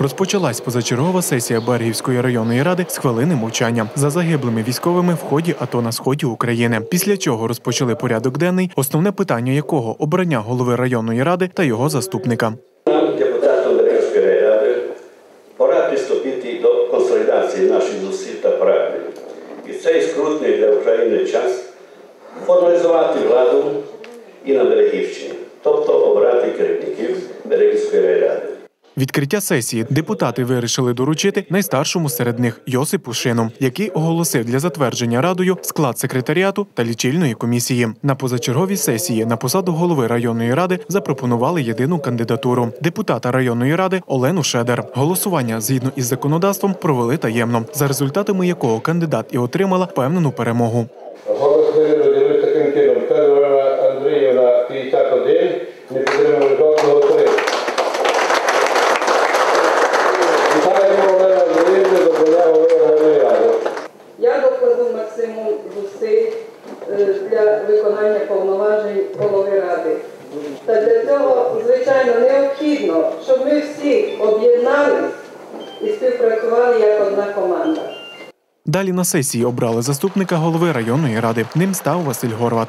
Розпочалась позачергова сесія Бергівської районної ради з хвилини мовчання за загиблими військовими в ході АТО на сході України. Після чого розпочали порядок денний, основне питання якого обрання голови районної ради та його заступника. Депутатам Берегської ради, пора приступити до консолідації наших зусиль та прагнень. І цей скрутний для України час формалізувати владу і на Берегівщині, тобто обрати керівників Берегівської. Відкриття сесії депутати вирішили доручити найстаршому серед них Йосипу Шину, який оголосив для затвердження радою склад секретаріату та лічильної комісії. На позачерговій сесії на посаду голови районної ради запропонували єдину кандидатуру депутата районної ради Олену Шедер. Голосування згідно із законодавством провели таємно, за результатами якого кандидат і отримала впевнену перемогу. Голос таким чином. Федорова Андріївна 51, Я докладу максимум зусиль е, для виконання повноважень голови ради. Та для цього, звичайно, необхідно, щоб ми всі об'єднались і співпрацювали як одна команда. Далі на сесії обрали заступника голови районної ради. Ним став Василь Горват.